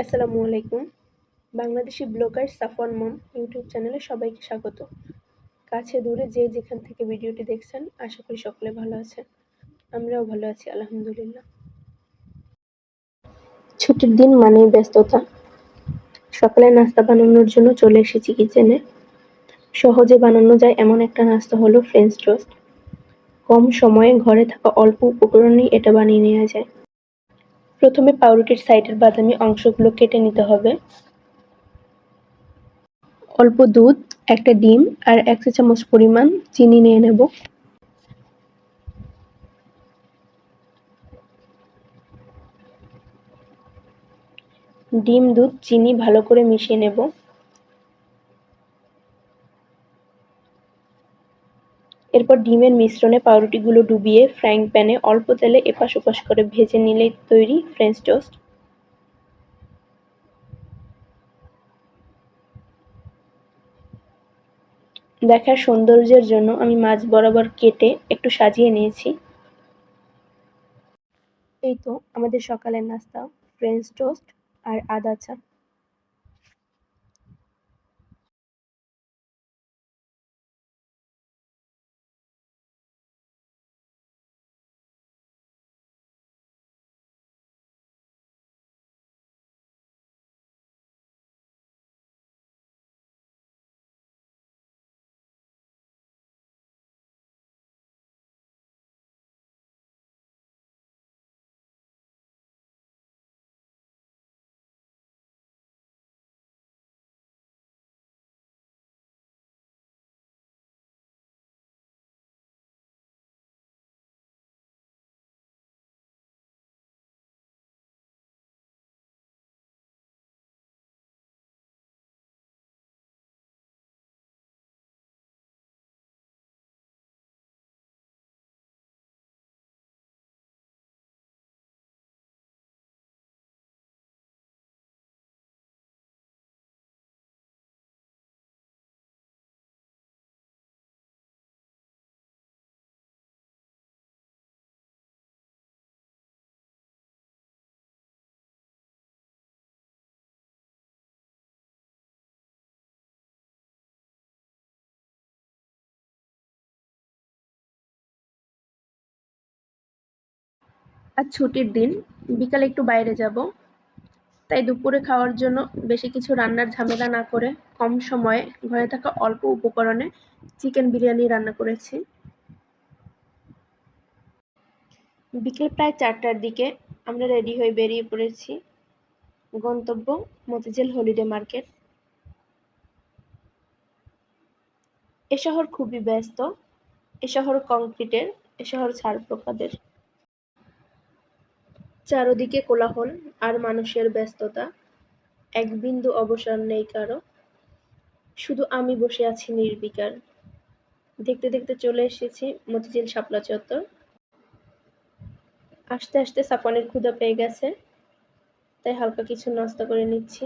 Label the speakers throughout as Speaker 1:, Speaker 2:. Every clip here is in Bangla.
Speaker 1: আসসালামু আলাইকুম। বাংলাদেশি ব্লগার সাফওয়ান মম ইউটিউব চ্যানেলে সবাইকে স্বাগত। কাছে দূরে যে যেখান থেকে ভিডিওটি দেখছেন, আশা করি সকলে ভালো আছেন। আমরাও ভালো আছি, আলহামদুলিল্লাহ। ছুটির দিন মানেই ব্যস্ততা। সকালে নাস্তা বানানোর জন্য চলে এসেছি কিচেনে। সহজে বানানো যায় এমন একটা নাস্তা হলো ফ্রেঞ্চ টোস্ট কম সময়ে ঘরে থাকা অল্প উপকরণেই এটা বানিয়ে নেওয়া যায়। প্রথমে পাউরুটির সাইডের বাদামি অংশগুলো কেটে নিতে হবে। অল্প দুধ, একটা ডিম আর এক চা চামচ পরিমাণ চিনি নিয়ে নেব। ডিম, দুধ, চিনি ভালো করে মিশিয়ে নেব। এরপর ডিমের মিশ্রণে পাউরুটিগুলো ডুবিয়ে ফ্রাইং প্যানে অল্প তেলে এপাশ ওপাশ করে ভেজে নিলেই তৈরি ফ্রেঞ্চ টোস্ট দেখার সৌন্দর্যের জন্য আমি মাছ বরাবর কেটে একটু সাজিয়ে নিয়েছি। এই তো আমাদের সকালের নাস্তা ফ্রেঞ্চ টোস্ট আর আদা চা আজ ছুটির দিন, বিকালে একটু বাইরে যাব। তাই দুপুরে খাওয়ার জন্য বেশি কিছু রান্নার ঝামেলা না করে কম সময়ে ঘরে থাকা অল্প উপকরণে চিকেন বিরিয়ানি রান্না করেছি। বিকেল প্রায় চারটার দিকে আমরা রেডি হয়ে বেরিয়ে পড়েছি গন্তব্য মতিঝিল হলিডে মার্কেট। এ শহর খুবই ব্যস্ত, এ শহর কংক্রিটের, এ শহর ছাড় প্রকাদের চারদিকে কোলাহল আর মানুষের ব্যস্ততা। এক বিন্দু অবসর নেই কারও। শুধু আমি বসে আছি নির্বিকার। দেখতে দেখতে চলে এসেছি মতিঝিল শাপলা চত্বর। আস্তে আস্তে সাফনের ক্ষুদা পেয়ে গেছে, তাই হালকা কিছু নাস্তা করে নিচ্ছি।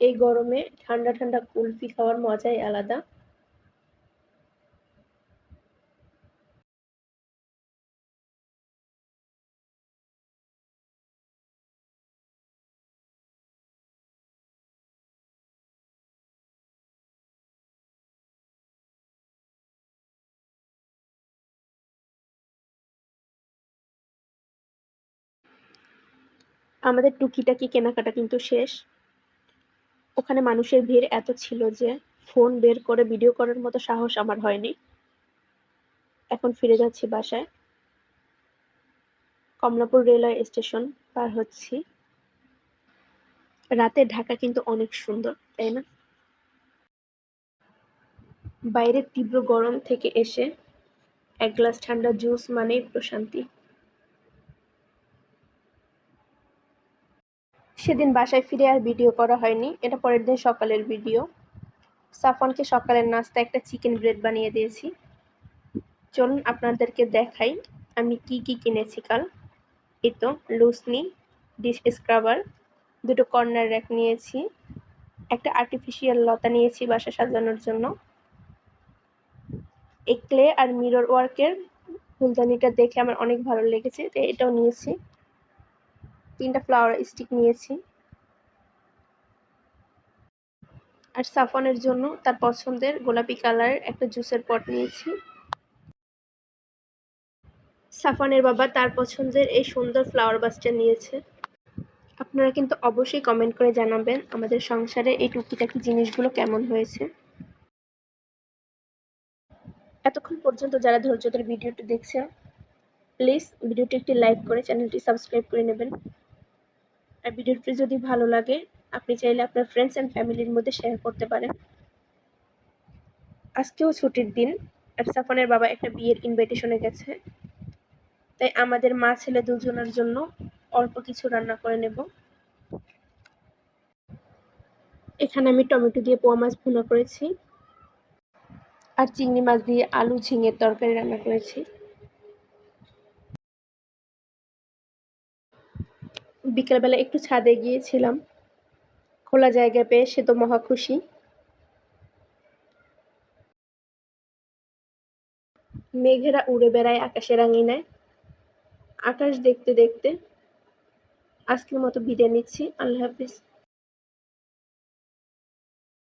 Speaker 1: এই গরমে ঠান্ডা ঠান্ডা কুলফি খাওয়ার মজাই আলাদা। আমাদের টুকিটাকি কেনাকাটা কিন্তু শেষ। ওখানে মানুষের ভিড় এত ছিল যে ফোন বের করে ভিডিও করার মতো সাহস আমার হয়নি। এখন ফিরে যাচ্ছি বাসায়। কমলাপুর রেলওয়ে স্টেশন পার হচ্ছি। রাতে ঢাকা কিন্তু অনেক সুন্দর, তাই না? বাইরের তীব্র গরম থেকে এসে এক গ্লাস ঠান্ডা জুস মানেই প্রশান্তি। সেদিন বাসায় ফিরে আর ভিডিও করা হয়নি। এটা পরের দিন সকালের ভিডিও। সাফনকে সকালের নাস্তা একটা চিকেন ব্রেড বানিয়ে দিয়েছি। চলুন আপনাদেরকে দেখাই আমি কি কি কিনেছি কাল। এই তো, লুসনি, ডিশ স্ক্রাবার, দুটো কর্নার র্যাক নিয়েছি, একটা আর্টিফিশিয়াল লতা নিয়েছি বাসা সাজানোর জন্য। এই ক্লে আর মিরর ওয়ার্কের ফুলদানিটা দেখে আমার অনেক ভালো লেগেছে তাই এটাও নিয়েছি। তিনটা ফ্লাওয়ার স্টিক নিয়েছি। আর সাফনের জন্য তার পছন্দের গোলাপি কালারের একটা জুসের পট নিয়েছি। সাফনের বাবা তার পছন্দের এই সুন্দর ফ্লাওয়ার বাসটা নিয়েছে। আপনারা কিন্তু অবশ্যই কমেন্ট করে জানাবেন আমাদের সংসারে এই টুকিটাকি জিনিসগুলো কেমন হয়েছে। এতক্ষণ পর্যন্ত যারা ধৈর্য ধরে ভিডিওটি দেখছেন প্লিজ ভিডিওটি একটি লাইক করে চ্যানেলটি সাবস্ক্রাইব করে নেবেন। আর ভিডিওটি যদি ভালো লাগে, আপনি চাইলে আপনার ফ্রেন্ডস অ্যান্ড ফ্যামিলির মধ্যে শেয়ার করতে পারেন। আজকেও ছুটির দিন আর সাফনের বাবা একটা বিয়ের ইনভাইটেশনে গেছে। তাই আমাদের মা ছেলে দুজনের জন্য অল্প কিছু রান্না করে নেব। এখানে আমি টমেটো দিয়ে পোয়া মাছ ভুনা করেছি। আর চিংড়ি মাছ দিয়ে আলু ঝিঙের তরকারি রান্না করেছি। বিকেলবেলা একটু ছাদে গিয়েছিলাম। খোলা জায়গা পেয়ে সে তো মহা খুশি। মেঘেরা উড়ে বেড়ায় আকাশের আঙিনায় আকাশ দেখতে দেখতে আজকের মতো বিদায় নিচ্ছি। আল্লাহ হাফিজ।